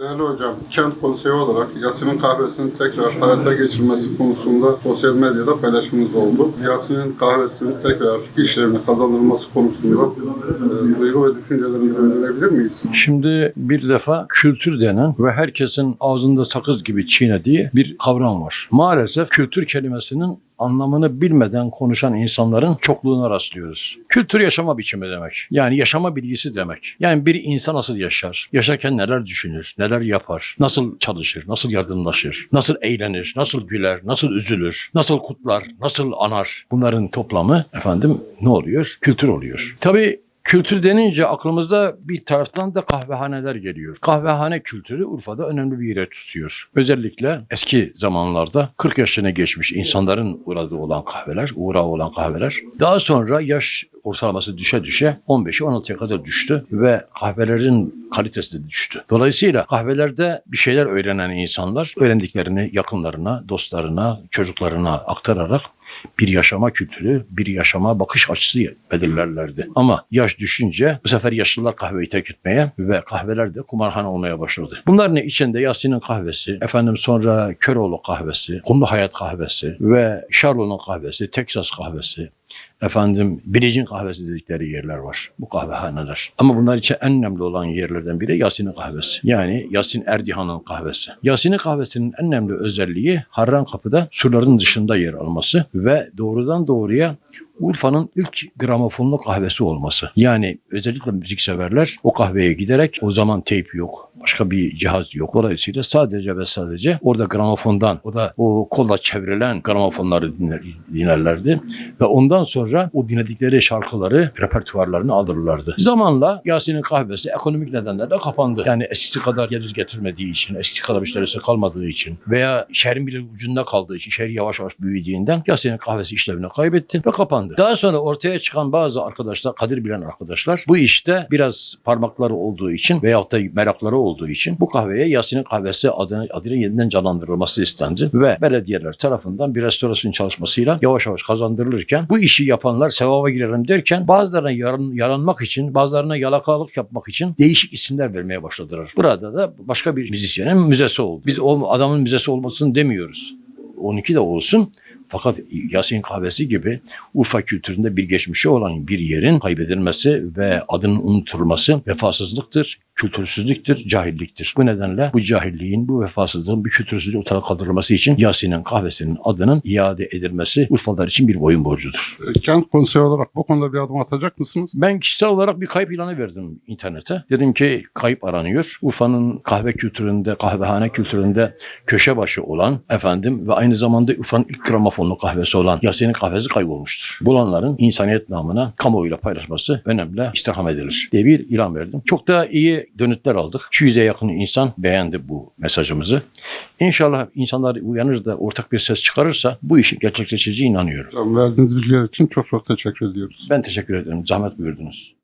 Değerli hocam, kent konseyi olarak Yasin'in kahvesinin tekrar hayata geçirmesi konusunda sosyal medyada paylaşımımız oldu. Yasin'in kahvesinin tekrar işlerine kazandırılması konusunda e, duygu ve düşüncelerinizi öğrenebilir miyiz? Şimdi bir defa kültür denen ve herkesin ağzında sakız gibi çiğnediği bir kavram var. Maalesef kültür kelimesinin anlamını bilmeden konuşan insanların çokluğuna rastlıyoruz. Kültür yaşama biçimi demek. Yani yaşama bilgisi demek. Yani bir insan nasıl yaşar? Yaşarken neler düşünür? Neler yapar? Nasıl çalışır? Nasıl yardımlaşır? Nasıl eğlenir? Nasıl güler? Nasıl üzülür? Nasıl kutlar? Nasıl anar? Bunların toplamı efendim ne oluyor? Kültür oluyor. Tabii Kültür denince aklımıza bir taraftan da kahvehaneler geliyor. Kahvehane kültürü Urfa'da önemli bir yere tutuyor. Özellikle eski zamanlarda 40 yaşına geçmiş insanların uğradığı olan kahveler, uğrağı olan kahveler. Daha sonra yaş ortalaması düşe düşe 15'e 16'ya kadar düştü ve kahvelerin kalitesi de düştü. Dolayısıyla kahvelerde bir şeyler öğrenen insanlar öğrendiklerini yakınlarına, dostlarına, çocuklarına aktararak bir yaşama kültürü, bir yaşama bakış açısı belirlerlerdi. Ama yaş düşünce bu sefer yaşlılar kahveyi terk etmeye ve kahveler de kumarhane olmaya başladı. Bunların içinde Yasin'in kahvesi, efendim sonra Köroğlu kahvesi, Kumlu Hayat kahvesi ve Şarlo'nun kahvesi, Texas kahvesi, efendim Bilecin kahvesi dedikleri yerler var. Bu kahvehaneler. Ama bunlar için en önemli olan yerlerden biri Yasin'in kahvesi. Yani Yasin Erdihan'ın kahvesi. Yasin'in kahvesinin en önemli özelliği Harran Kapı'da surların dışında yer alması ve doğrudan doğruya Urfa'nın ilk gramofonlu kahvesi olması. Yani özellikle müzikseverler o kahveye giderek o zaman teyp yok. Başka bir cihaz yok. Dolayısıyla sadece ve sadece orada gramofondan, o da o kolla çevrilen gramofonları dinler, dinlerlerdi. Ve ondan sonra o dinledikleri şarkıları repertuarlarını alırlardı. Zamanla Yasin'in kahvesi ekonomik nedenlerle kapandı. Yani eskisi kadar gelir getirmediği için, eskisi kadar müşterisi kalmadığı için veya şehrin bir ucunda kaldığı için, şehir yavaş yavaş büyüdüğünden Yasin'in kahvesi işlevini kaybetti ve kapandı. Daha sonra ortaya çıkan bazı arkadaşlar, kadir bilen arkadaşlar bu işte biraz parmakları olduğu için veyahut da merakları olduğu için bu kahveye Yasin'in kahvesi adını, adıyla yeniden canlandırılması istendi ve belediyeler tarafından bir restorasyon çalışmasıyla yavaş yavaş kazandırılırken bu işi yapanlar sevaba girelim derken bazılarına yaran, yaranmak için, bazılarına yalakalık yapmak için değişik isimler vermeye başladılar. Burada da başka bir müzisyenin müzesi oldu. Biz o adamın müzesi olmasını demiyoruz. 12 de olsun. Fakat Yasin kahvesi gibi Urfa kültüründe bir geçmişi olan bir yerin kaybedilmesi ve adının unutulması vefasızlıktır, kültürsüzlüktür, cahilliktir. Bu nedenle bu cahilliğin, bu vefasızlığın, bu kültürsüzlüğün ortadan kaldırılması için Yasin'in kahvesinin adının iade edilmesi Urfalılar için bir boyun borcudur. E, Kent konseyi olarak bu konuda bir adım atacak mısınız? Ben kişisel olarak bir kayıp ilanı verdim internete. Dedim ki kayıp aranıyor. Urfa'nın kahve kültüründe, kahvehane kültüründe köşe başı olan efendim ve aynı zamanda Urfa'nın ilk gramofonlu kahvesi olan Yasin'in kahvesi kaybolmuştur. Bulanların insaniyet namına kamuoyuyla paylaşması önemli istirham edilir diye bir ilan verdim. Çok da iyi dönütler aldık. 200'e yakın insan beğendi bu mesajımızı. İnşallah insanlar uyanır da ortak bir ses çıkarırsa bu işin gerçekleşeceğine inanıyorum. Verdiğiniz bilgiler için çok çok teşekkür ediyoruz. Ben teşekkür ederim. Zahmet buyurdunuz.